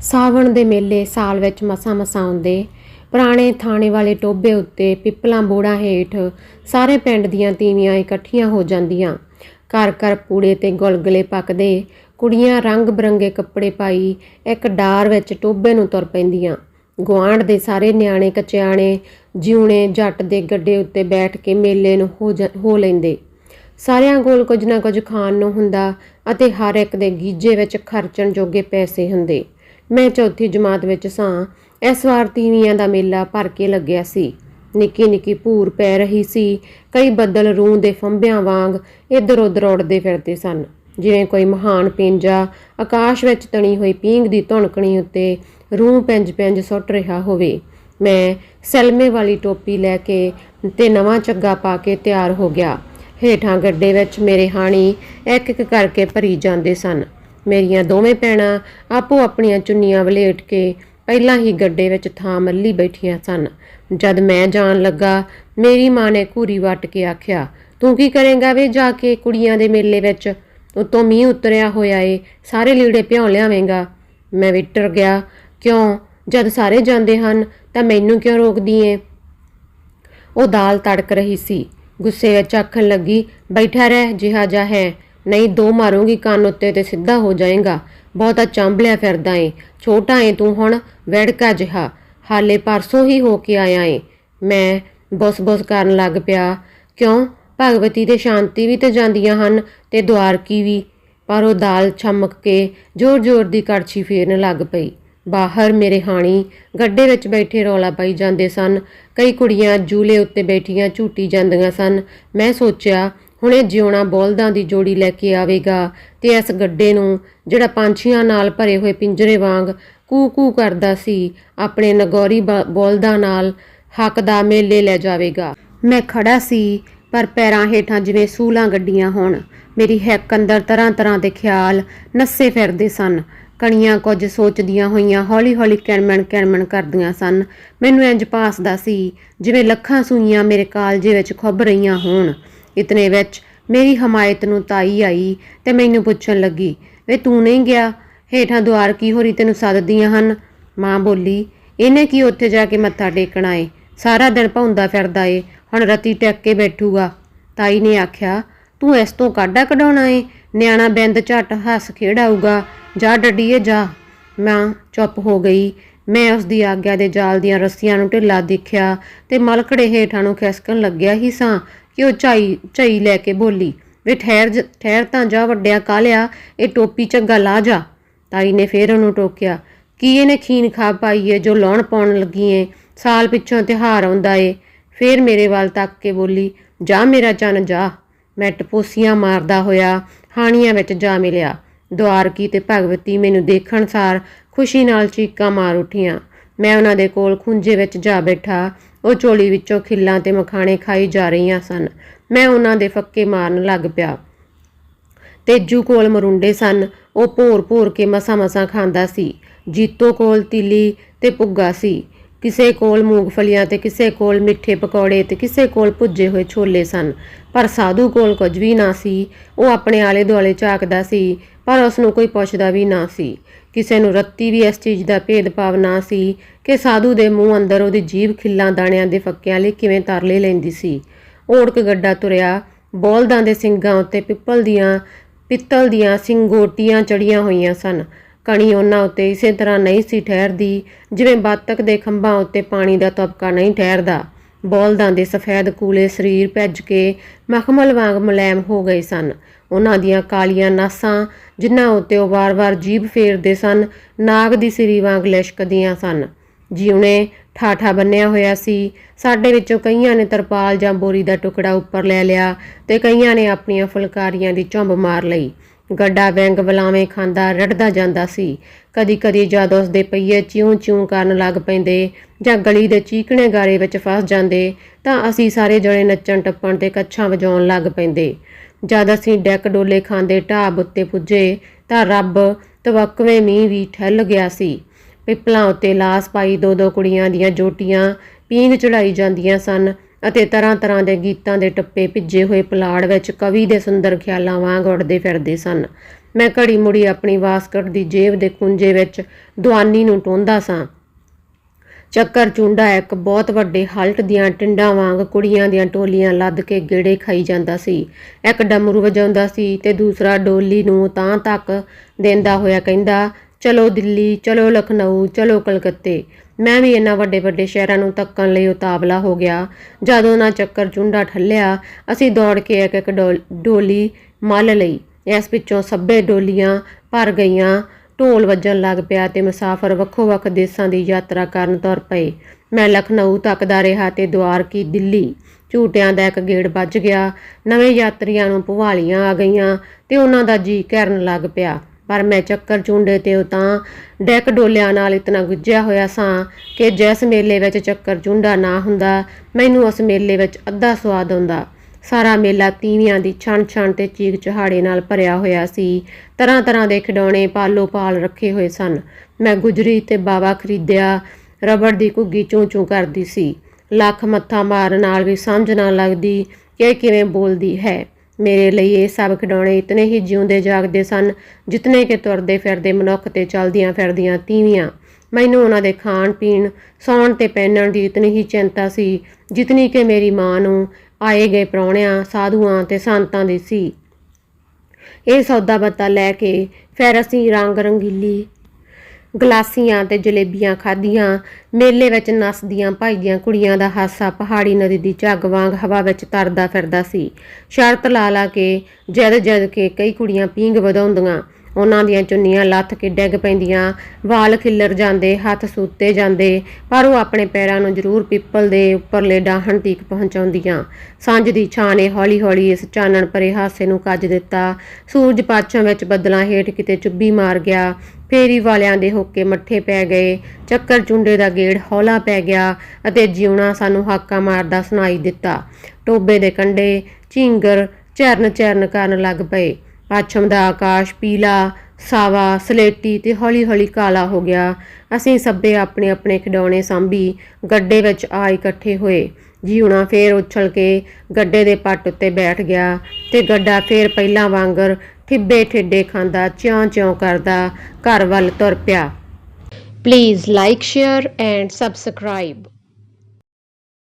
ਸਾਵਣ ਦੇ ਮੇਲੇ ਸਾਲ ਵਿੱਚ ਮਸਾਂ ਮਸਾਂ ਆਉਂਦੇ। ਪੁਰਾਣੇ ਥਾਣੇ ਵਾਲੇ ਟੋਬੇ ਉੱਤੇ ਪਿੱਪਲਾਂ ਬੋੜਾਂ ਹੇਠ ਸਾਰੇ ਪਿੰਡ ਦੀਆਂ ਤੀਵੀਆਂ ਇਕੱਠੀਆਂ ਹੋ ਜਾਂਦੀਆਂ। ਘਰ ਘਰ ਪੂੜੇ ਤੇ ਗੁਲਗਲੇ ਪੱਕਦੇ। ਕੁੜੀਆਂ ਰੰਗ ਬਰੰਗੇ ਕੱਪੜੇ ਪਾਈ ਇੱਕ ਡਾਰ ਵਿੱਚ ਟੋਬੇ ਨੂੰ ਤੁਰ ਪੈਂਦੀਆਂ। ਗੁਆਂਢ ਦੇ ਸਾਰੇ ਨਿਆਣੇ ਕਚਿਆਣੇ ਜਿਉਣੇ ਜੱਟ ਦੇ ਗੱਡੇ ਉੱਤੇ ਬੈਠ ਕੇ ਮੇਲੇ ਨੂੰ ਹੋ ਜਾ- ਹੋ ਲੈਂਦੇ। ਸਾਰਿਆਂ ਕੋਲ ਕੁਝ ਨਾ ਕੁਝ ਖਾਣ ਨੂੰ ਹੁੰਦਾ ਅਤੇ ਹਰ ਇੱਕ ਦੇ ਗੀਜੇ ਵਿੱਚ ਖਰਚਣ ਜੋਗੇ ਪੈਸੇ ਹੁੰਦੇ। ਮੈਂ ਚੌਥੀ ਜਮਾਤ ਵਿੱਚ ਸਾਂ। ਇਸ ਵਾਰ ਤੀਵੀਆਂ ਦਾ ਮੇਲਾ ਭਰ ਕੇ ਲੱਗਿਆ ਸੀ। ਨਿੱਕੀ ਨਿੱਕੀ ਭੂਰ ਪੈ ਰਹੀ ਸੀ। ਕਈ ਬੱਦਲ ਰੂਹ ਦੇ ਫੰਭਿਆਂ ਵਾਂਗ ਇੱਧਰ ਉੱਧਰ ਉੱਡਦੇ ਫਿਰਦੇ ਸਨ। ਜਿਵੇਂ ਕੋਈ ਮਹਾਨ ਪਿੰਜਾ ਆਕਾਸ਼ ਵਿੱਚ ਤਣੀ ਹੋਈ ਪੀਂਘ ਦੀ ਧੁਣਕਣੀ ਉੱਤੇ ਰੂਹ ਪਿੰਜ ਪਿੰਜ ਸੁੱਟ ਰਿਹਾ ਹੋਵੇ। ਮੈਂ ਸਲਮੇ ਵਾਲੀ ਟੋਪੀ ਲੈ ਕੇ ਤੇ ਨਵਾਂ ਚੱਗਾ ਪਾ ਕੇ ਤਿਆਰ ਹੋ ਗਿਆ। ਹੇਠਾਂ ਗੱਡੇ ਵਿੱਚ ਮੇਰੇ ਹਾਣੀ ਇੱਕ ਇੱਕ ਕਰਕੇ ਭਰੀ ਜਾਂਦੇ ਸਨ। ਮੇਰੀਆਂ ਦੋਵੇਂ ਭੈਣਾਂ ਆਪੋ ਆਪਣੀਆਂ ਚੁੰਨੀਆਂ ਵਲੇਟ ਕੇ ਪਹਿਲਾਂ ਹੀ ਗੱਡੇ ਵਿੱਚ ਥਾਂ ਮੱਲੀ ਬੈਠੀਆਂ ਸਨ। ਜਦ ਮੈਂ ਜਾਣ ਲੱਗਾ, ਮੇਰੀ ਮਾਂ ਨੇ ਘੂਰੀ ਵੱਟ ਕੇ ਆਖਿਆ, ਤੂੰ ਕੀ ਕਰੇਂਗਾ ਵੇ ਜਾ ਕੇ ਕੁੜੀਆਂ ਦੇ ਮੇਲੇ ਵਿੱਚ? ਉਤੋਂ ਮੀਂਹ ਉਤਰਿਆ ਹੋਇਆ ਏ, ਸਾਰੇ ਲੀੜੇ ਭਿਉਂ ਲਿਆਵੇਂਗਾ? ਮੈਂ ਵਿਟਰ ਗਿਆ, ਕਿਉਂ? ਜਦ ਸਾਰੇ ਜਾਂਦੇ ਹਨ, ਤਾਂ ਮੈਨੂੰ ਕਿਉਂ ਰੋਕਦੀ ਏ? ਉਹ ਦਾਲ ਤੜਕ ਰਹੀ ਸੀ। ਗੁੱਸੇ ਵਿੱਚ ਆਖਣ ਲੱਗੀ, ਬੈਠਾ ਰਹਿ, ਜਿਹਾ ਜਾ ਹੈ। ਨਹੀਂ, ਦੋ ਮਾਰੂੰਗੀ ਕੰਨ ਉੱਤੇ ਤੇ ਸਿੱਧਾ ਹੋ ਜਾਏਗਾ। ਬਹੁਤਾ ਚਾਂਬਲਿਆ ਫਿਰਦਾ ਏ। ਛੋਟਾ ਏ ਤੂੰ ਹੁਣ, ਵੜਕਾ ਜਿਹਾ। ਹਾਲੇ ਪਰਸੋਂ ਹੀ ਹੋ ਕੇ ਆਇਆ ਏ। ਮੈਂ ਬੁਸ-ਬੁਸ ਕਰਨ ਲੱਗ ਪਿਆ। ਕਿਉਂ? ਭਗਵਤੀ ਤੇ ਸ਼ਾਂਤੀ ਵੀ ਤੇ ਜਾਂਦੀਆਂ ਹਨ ਤੇ ਦੁਆਰਕੀ ਵੀ। ਪਰ ਉਹ ਦਾਲ ਛਮਕ ਕੇ ਜ਼ੋਰ-ਜ਼ੋਰ ਦੀ ਕੜਛੀ ਫੇਰਨ ਲੱਗ ਪਈ। ਬਾਹਰ ਮੇਰੇ ਹਾਣੀ, ਗੱਡੇ ਵਿੱਚ ਬੈਠੇ ਰੌਲਾ ਪਾਈ ਜਾਂਦੇ ਸਨ। ਕਈ ਕੁੜੀਆਂ ਜੂਲੇ ਉੱਤੇ ਬੈਠੀਆਂ ਝੂਟੀ ਜਾਂਦੀਆਂ ਸਨ। ਮੈਂ ਸੋਚਿਆ ਹੁਣੇ ਜਿਉਣਾ ਬੋਲਦਾਂ ਦੀ ਜੋੜੀ ਲੈ ਕੇ ਆਵੇਗਾ ਤੇ ਇਸ ਗੱਡੇ ਨੂੰ ਜਿਹੜਾ ਪੰਛੀਆਂ ਨਾਲ ਭਰੇ ਹੋਏ ਪਿੰਜਰੇ ਵਾਂਗ ਕੂ ਕੂ ਕਰਦਾ ਸੀ, ਆਪਣੇ ਨਗੌਰੀ ਬ- ਬੋਲਦਾਂ ਨਾਲ ਹੱਕ ਦਾ ਮੇਲੇ ਲੈ ਜਾਵੇਗਾ। ਮੈਂ ਖੜਾ ਸੀ, ਪਰ ਪੈਰਾਂ ਹੇਠਾਂ ਜਿਵੇਂ ਸੂਲਾਂ ਗੱਡੀਆਂ ਹੋਣ, ਮੇਰੀ ਹੈਕ ਅੰਦਰ ਤਰ੍ਹਾਂ ਤਰ੍ਹਾਂ ਦੇ ਖਿਆਲ ਨੱਸੇ ਫਿਰਦੇ ਸਨ। ਕਣੀਆਂ ਕੁਝ ਸੋਚਦੀਆਂ ਹੋਈਆਂ ਹੌਲੀ-ਹੌਲੀ ਕਿਣਮਣ ਕਿਣਮਣ ਕਰਦੀਆਂ ਸਨ। ਮੈਨੂੰ ਇੰਜ ਪਾਸਦਾ ਸੀ, ਜਿਵੇਂ ਲੱਖਾਂ ਸੂਈਆਂ ਮੇਰੇ ਕਾਲਜੇ ਵਿੱਚ ਖੁੱਭ ਰਹੀਆਂ ਹੋਣ। ਇਤਨੇ ਵਿੱਚ ਮੇਰੀ ਹਮਾਇਤ ਨੂੰ ਤਾਈ ਆਈ ਤੇ ਮੈਨੂੰ ਪੁੱਛਣ ਲੱਗੀ, ਵੇ ਤੂੰ ਨਹੀਂ ਗਿਆ? ਹੇਠਾਂ ਦੁਆਰ ਕੀ ਹੋਰੀ ਤੈਨੂੰ ਸੱਦਦੀਆਂ ਹਨ? ਮਾਂ ਬੋਲੀ, ਇਹਨੇ ਕੀ ਉੱਥੇ ਜਾ ਕੇ ਮੱਥਾ ਟੇਕਣਾ ਏ? ਸਾਰਾ ਦਿਨ ਭੌਂਦਾ ਫਿਰਦਾ ਏ, ਹੁਣ ਰਤੀ ਟੱਕ ਕੇ ਬੈਠੂਗਾ। ਤਾਈ ਨੇ ਆਖਿਆ, ਤੂੰ ਇਸ ਤੋਂ ਕਾਢਾ ਕਢਾਉਣਾ ਏ? ਨਿਆਣਾ ਬਿੰਦ ਝੱਟ ਹੱਸ ਖੇੜਾਊਗਾ ਜਾ ਡੱਡੀਏ, ਜਾ। ਮਾਂ ਚੁੱਪ ਹੋ ਗਈ। ਮੈਂ ਉਸ ਦੀ ਆਗਿਆ ਦੇ ਜਾਲ ਦੀਆਂ ਰੱਸੀਆਂ ਨੂੰ ਢਿੱਲਾ ਦੇਖਿਆ ਤੇ ਮਲਕੜੇ ਹੇਠਾਂ ਨੂੰ ਖਿਸਕਣ ਲੱਗਿਆ ਹੀ ਸਾਂ। ਕਿ ਉਹ ਝਾਈ ਝਾਈ ਲੈ ਕੇ ਬੋਲੀ, ਵੇ ਠਹਿਰ ਠਹਿਰ ਤਾਂ ਜਾ ਵੱਡਿਆ ਕਾਲਿਆ, ਇਹ ਟੋਪੀ ਝੱਗਾ ਲਾ ਜਾ। ਤਾਈ ਨੇ ਫੇਰ ਉਹਨੂੰ ਟੋਕਿਆ, ਕੀ ਇਹਨੇ ਖੀਨ ਖਾ ਪਾਈ ਏ ਜੋ ਲਾਉਣ ਪਾਉਣ ਲੱਗੀ ਏ? ਸਾਲ ਪਿੱਛੋਂ ਤਿਉਹਾਰ ਆਉਂਦਾ ਏ। ਫੇਰ ਮੇਰੇ ਵੱਲ ਤੱਕ ਕੇ ਬੋਲੀ, ਜਾ ਮੇਰਾ ਚੰਨ ਜਾ। ਮੈਂ ਟਪੋਸੀਆਂ ਮਾਰਦਾ ਹੋਇਆ, ਹਾਣੀਆਂ ਵਿੱਚ ਜਾ ਮਿਲਿਆ। ਦੁਆਰਕੀ ਤੇ ਭਗਵਤੀ ਮੈਨੂੰ ਦੇਖਣ ਸਾਰ ਖੁਸ਼ੀ ਨਾਲ ਚੀਕਾਂ ਮਾਰ ਉਠੀਆਂ। ਮੈਂ ਉਹਨਾਂ ਦੇ ਕੋਲ ਖੁੰਝੇ ਵਿੱਚ ਜਾ ਬੈਠਾ ਉਹ ਝੋਲੀ ਵਿੱਚੋਂ ਖਿੱਲਾਂ ਤੇ ਮਖਾਣੇ ਖਾਈ ਜਾ ਰਹੀਆਂ ਸਨ। ਮੈਂ ਉਹਨਾਂ ਦੇ ਫੱਕੇ ਮਾਰਨ ਲੱਗ ਪਿਆ। ਤੇਜੂ ਕੋਲ ਮਰੁੰਡੇ ਸਨ। ਉਹ ਭੋਰ ਭੋਰ ਕੇ ਮਸਾ ਮਸਾ ਖਾਂਦਾ ਸੀ। ਜੀਤੋ ਕੋਲ ਤਿੱਲੀ ਤੇ ਪੁੱਗਾ ਸੀ। ਕਿਸੇ ਕੋਲ ਮੂੰਗਫਲੀਆਂ ਤੇ ਕਿਸੇ ਕੋਲ ਮਿੱਠੇ ਪਕੌੜੇ ਤੇ ਕਿਸੇ ਕੋਲ ਭੁੱਜੇ ਹੋਏ ਛੋਲੇ ਸਨ। ਪਰ ਸਾਧੂ ਕੋਲ ਕੁਝ ਵੀ ਨਾ ਸੀ। ਉਹ ਆਪਣੇ ਆਲੇ ਦੁਆਲੇ ਝਾਕਦਾ ਸੀ, ਪਰ ਉਸ ਨੂੰ ਕੋਈ ਪੁੱਛਦਾ ਵੀ ਨਾ ਸੀ। ਕਿਸੇ ਨੂੰ ਰੱਤੀ ਵੀ ਇਸ ਚੀਜ਼ ਦਾ ਭੇਦਭਾਵ ਨਾ ਸੀ ਕਿ ਸਾਧੂ ਦੇ ਮੂੰਹ ਅੰਦਰ ਉਹਦੀ ਜੀਭ ਖਿੱਲਾਂ ਦਾਣਿਆਂ ਦੇ ਫੱਕਿਆਂ ਲਈ ਕਿਵੇਂ ਤਰਲੇ ਲੈਂਦੀ ਸੀ। ਓੜਕ ਗੱਡਾ ਤੁਰਿਆ, ਬੋਲਦਾਂ ਦੇ ਸਿੰਗਾਂ ਉੱਤੇ ਪਿੱਪਲ ਦੀਆਂ, ਪਿੱਤਲ ਦੀਆਂ ਸਿੰਗੋਟੀਆਂ ਚੜੀਆਂ ਹੋਈਆਂ ਸਨ। ਕਣੀ ਉਹਨਾਂ ਉੱਤੇ ਇਸੇ ਤਰ੍ਹਾਂ ਨਹੀਂ ਸੀ ਠਹਿਰਦੀ, ਜਿਵੇਂ ਬਾਤਕ ਦੇ ਖੰਭਾਂ ਉੱਤੇ ਪਾਣੀ ਦਾ ਤਬਕਾ ਨਹੀਂ ਠਹਿਰਦਾ। ਬੋਲਦਾਂ ਦੇ ਸਫੈਦ ਕੂਲੇ ਸਰੀਰ ਭੱਜ ਕੇ ਮਖਮਲ ਵਾਂਗ ਮੁਲਾਇਮ ਹੋ ਗਏ ਸਨ। ਉਹਨਾਂ ਦੀਆਂ ਕਾਲੀਆਂ ਨਾਸਾਂ, ਜਿਨ੍ਹਾਂ ਉੱਤੇ ਉਹ ਵਾਰ-ਵਾਰ ਜੀਭ ਫੇਰਦੇ ਸਨ, ਨਾਗ ਦੀ ਸਿਰੀ ਵਾਂਗ ਲਿਸ਼ਕਦੀਆਂ ਸਨ। ਜਿਉਣੇ ਠਾਠਾ ਬੰਨਿਆ ਹੋਇਆ ਸੀ। ਸਾਡੇ ਵਿੱਚੋਂ ਕਈਆਂ ਨੇ ਤਰਪਾਲ ਜਾਂ ਬੋਰੀ ਦਾ ਟੁਕੜਾ ਉੱਪਰ ਲੈ ਲਿਆ ਤੇ ਕਈਆਂ ਨੇ ਆਪਣੀਆਂ ਫੁਲਕਾਰੀਆਂ ਦੀ ਝੁੰਬ ਮਾਰ ਲਈ। ਗੱਡਾ ਵੈਂਗ ਬਲਾਵੇਂ ਖਾਂਦਾ ਰੜਦਾ ਜਾਂਦਾ ਸੀ। ਕਦੀ ਕਦੀ ਜਦ ਉਸ ਦੇ ਪਈਏ ਚਿਉਂ ਚਿਉਂ ਕਰਨ ਲੱਗ ਪੈਂਦੇ ਜਾਂ ਗਲੀ ਦੇ ਚੀਕਣੇ ਗਾਰੇ ਵਿੱਚ ਫਸ ਜਾਂਦੇ ਤਾਂ ਅਸੀਂ ਸਾਰੇ ਜਣੇ ਨੱਚਣ ਟੱਪਣ ਤੇ ਕੱਛਾਂ ਵਜਾਉਣ ਲੱਗ ਪੈਂਦੇ। ਜਦ ਅਸੀਂ ਡੈਕ ਡੋਲੇ ਖਾਂਦੇ ਢਾਬ ਉੱਤੇ ਪੁੱਜੇ ਤਾਂ ਰੱਬ ਤਵੱਕਵੇਂ ਮੀਂਹ ਵੀ ਠੱਲ ਗਿਆ ਸੀ। ਪਿੱਪਲਾਂ ਉੱਤੇ ਲਾਸ ਪਾਈ ਦੋ ਦੋ ਕੁੜੀਆਂ ਦੀਆਂ ਜੋਟੀਆਂ ਪੀਂਘ ਚੜਾਈ ਜਾਂਦੀਆਂ ਸਨ ਅਤੇ ਤਰ੍ਹਾਂ ਤਰ੍ਹਾਂ ਦੇ ਗੀਤਾਂ ਦੇ ਟੱਪੇ ਭਿੱਜੇ ਹੋਏ ਪਲਾੜ ਵਿੱਚ ਕਵੀ ਦੇ ਸੁੰਦਰ ਖਿਆਲਾਂ ਵਾਂਗ ਉੱਡਦੇ ਫਿਰਦੇ ਸਨ। ਮੈਂ ਘੜੀ ਮੁੜੀ ਆਪਣੀ ਵਾਸਕਟ ਦੀ ਜੇਬ ਦੇ ਕੁੰਜੇ ਵਿੱਚ ਦੁਆਨੀ ਨੂੰ ਟੋਂਦਾ ਸਾਂ। ਚੱਕਰ ਚੁੰਡਾ ਇੱਕ ਬਹੁਤ ਵੱਡੇ ਹਲਟ ਦੀਆਂ ਟਿੰਡਾਂ ਵਾਂਗ ਕੁੜੀਆਂ ਦੀਆਂ ਟੋਲੀਆਂ ਲੱਦ ਕੇ ਗੇੜੇ ਖਾਈ ਜਾਂਦਾ ਸੀ। ਇੱਕ ਡਮਰੂ ਵਜਾਉਂਦਾ ਸੀ ਤੇ ਦੂਸਰਾ ਡੋਲੀ ਨੂੰ ਤਾਂ ਤੱਕ ਦਿੰਦਾ ਹੋਇਆ ਕਹਿੰਦਾ, ਚਲੋ ਦਿੱਲੀ, ਚਲੋ ਲਖਨਊ, ਚਲੋ ਕਲਕੱਤੇ। ਮੈਂ ਵੀ ਇਹਨਾਂ ਵੱਡੇ ਵੱਡੇ ਸ਼ਹਿਰਾਂ ਨੂੰ ਤੱਕਣ ਲਈ ਉਤਾਵਲਾ ਹੋ ਗਿਆ। ਜਦੋਂ ਨਾ ਚੱਕਰ ਚੁੰਡਾ ਠੱਲਿਆ, ਅਸੀਂ ਦੌੜ ਕੇ ਇੱਕ ਇੱਕ ਡੋਲ- ਡੋਲੀ ਮੱਲ ਲਈ। ਇਸ ਵਿੱਚੋਂ ਸੱਬੇ ਡੋਲੀਆਂ ਭਰ ਗਈਆਂ। ਢੋਲ ਵੱਜਣ ਲੱਗ ਪਿਆ ਤੇ ਮੁਸਾਫਰ ਵੱਖੋ ਵੱਖ ਦੇਸ਼ਾਂ ਦੀ ਯਾਤਰਾ ਕਰਨ ਤੁਰ ਪਏ। ਮੈਂ ਲਖਨਊ ਤੱਕਦਾ ਰਿਹਾ ਤੇ ਦੁਆਰ ਕੀ ਦਿੱਲੀ। ਝੂਟਿਆਂ ਦਾ ਇੱਕ ਗੇੜ ਵੱਜ ਗਿਆ। ਨਵੇਂ ਯਾਤਰੀਆਂ ਨੂੰ ਭੁਵਾਲੀਆਂ ਆ ਗਈਆਂ ਤੇ ਉਹਨਾਂ ਦਾ ਜੀ ਕਰਨ ਲੱਗ ਪਿਆ। ਪਰ ਮੈਂ ਚੱਕਰ ਚੁੰਡੇ ਤੇ ਉਹ ਤਾਂ ਡੈਕ ਡੋਲਿਆਂ ਨਾਲ ਇਤਨਾ ਗੁੱਜਿਆ ਹੋਇਆ ਸਾਂ ਕਿ ਜਿਸ ਮੇਲੇ ਵਿੱਚ ਚੱਕਰ ਚੁੰਡਾ ਨਾ ਹੁੰਦਾ, ਮੈਨੂੰ ਉਸ ਮੇਲੇ ਵਿੱਚ ਅੱਧਾ ਸਵਾਦ ਆਉਂਦਾ। ਸਾਰਾ ਮੇਲਾ ਤੀਵੀਆਂ ਦੀ ਛਣ ਛਣ ਤੇ ਚੀਕ ਚਹਾੜੇ ਨਾਲ ਭਰਿਆ ਹੋਇਆ ਸੀ। ਤਰ੍ਹਾਂ ਤਰ੍ਹਾਂ ਦੇ ਖਿਡੌਣੇ ਪਾਲੋ ਪਾਲ ਰੱਖੇ ਹੋਏ ਸਨ। ਮੈਂ ਗੁਜਰੀ ਤੇ ਬਾਵਾ ਖਰੀਦਿਆ, ਰਬੜ ਦੀ ਘੁੱਗੀ ਚੂੰ ਚੂੰ ਕਰਦੀ ਸੀ। ਲੱਖ ਮੱਥਾ ਮਾਰਨ ਨਾਲ ਵੀ ਸਮਝ ਨਾ ਲੱਗਦੀ ਕਿ ਇਹ ਕਿਵੇਂ ਬੋਲਦੀ ਹੈ। ਮੇਰੇ ਲਈ ਇਹ ਸਭ ਖਿਡੌਣੇ ਇਤਨੇ ਹੀ ਜਿਉਂਦੇ ਜਾਗਦੇ ਸਨ ਜਿਤਨੇ ਕਿ ਤੁਰਦੇ ਫਿਰਦੇ ਮਨੁੱਖ ਤੇ ਚਲਦੀਆਂ ਫਿਰਦੀਆਂ ਤੀਵੀਆਂ। ਮੈਨੂੰ ਉਹਨਾਂ ਦੇ ਖਾਣ ਪੀਣ, ਸੌਣ ਤੇ ਪਹਿਨਣ ਦੀ ਇਤਨੀ ਹੀ ਚਿੰਤਾ ਸੀ ਜਿਤਨੀ ਕਿ ਮੇਰੀ ਮਾਂ ਨੂੰ ਆਏ ਗਏ ਪ੍ਰਾਹੁਣਿਆਂ, ਸਾਧੂਆਂ ਤੇ ਸੰਤਾਂ ਦੀ ਸੀ। ਇਹ ਸੌਦਾ ਬੱਤਾ ਲੈ ਕੇ ਫਿਰ ਅਸੀਂ ਰੰਗ ਰੰਗੀਲੀ ਗਲਾਸੀਆਂ ਤੇ ਜਲੇਬੀਆਂ ਖਾਧੀਆਂ। ਮੇਲੇ ਵਿੱਚ ਨੱਸਦੀਆਂ ਭਾਈਆਂ ਕੁੜੀਆਂ ਦਾ ਹਾਸਾ ਪਹਾੜੀ ਨਦੀ ਦੀ ਝੱਗ ਵਾਂਗ ਹਵਾ ਵਿੱਚ ਤਰਦਾ ਫਿਰਦਾ ਸੀ। ਸ਼ਰਤ ਲਾ ਲਾ ਕੇ, ਜਦ ਜਦ ਕੇ ਕਈ ਕੁੜੀਆਂ ਪੀਂਗ ਵਧਾਉਂਦੀਆਂ। ਉਹਨਾਂ ਦੀਆਂ ਚੁੰਨੀਆਂ ਲੱਥ ਕੇ ਡਿੱਗ ਪੈਂਦੀਆਂ, ਵਾਲ ਖਿੱਲਰ ਜਾਂਦੇ, ਹੱਥ ਸੂਤੇ ਜਾਂਦੇ, ਪਰ ਉਹ ਆਪਣੇ ਪੈਰਾਂ ਨੂੰ ਜ਼ਰੂਰ ਪਿੱਪਲ ਦੇ ਉੱਪਰਲੇ ਡਾਹਣ ਤੀਕ ਪਹੁੰਚਾਉਂਦੀਆਂ। ਸਾਂਝ ਦੀ ਛਾਂ ਨੇ ਹੌਲੀ-ਹੌਲੀ ਇਸ ਚਾਨਣ ਭਰੇ ਹਾਸੇ ਨੂੰ ਕੱਜ ਦਿੱਤਾ। ਸੂਰਜ ਪਾਛਾਂ ਵਿੱਚ ਬੱਦਲਾਂ ਹੇਠ ਕਿਤੇ ਚੁੱਭੀ ਮਾਰ ਗਿਆ। ਫੇਰੀ ਵਾਲਿਆਂ ਦੇ ਹੋਕੇ ਮੱਠੇ ਪੈ ਗਏ। ਚੱਕਰ ਚੁੰਡੇ ਦਾ ਗੇੜ ਹੌਲਾ ਪੈ ਗਿਆ ਅਤੇ ਜਿਉਣਾ ਸਾਨੂੰ ਹਾਕਾ ਮਾਰਦਾ ਸੁਣਾਈ ਦਿੱਤਾ। ਟੋਬੇ ਦੇ ਕੰਢੇ ਝਿੰਗਰ ਚਰਨ ਚਰਨ ਕਰਨ ਲੱਗ ਪਏ। ਪੱਛਮ ਦਾ ਆਕਾਸ਼ ਪੀਲਾ, ਸਾਵਾ, ਸਲੇਟੀ ਤੇ ਹੌਲੀ-ਹੌਲੀ ਕਾਲਾ ਹੋ ਗਿਆ। ਅਸੀਂ ਸਭੇ ਆਪਣੇ ਆਪਣੇ ਖਿਡੌਣੇ ਸਾਂਭੀ, ਗੱਡੇ ਵਿੱਚ ਆ ਇਕੱਠੇ ਹੋਏ। ਜੀਉਣਾ ਫੇਰ ਉਛਲ ਕੇ ਗੱਡੇ ਦੇ ਪੱਟ ਉੱਤੇ ਬੈਠ ਗਿਆ ਤੇ ਗੱਡਾ ਫੇਰ ਪਹਿਲਾਂ ਵਾਂਗਰ ਠਿੱਬੇ ਠਿੱਡੇ ਖਾਂਦਾ ਚਿਉਂ ਚਿਉਂ ਕਰਦਾ, ਘਰ ਵੱਲ ਤੁਰ ਪਿਆ। Please like share and subscribe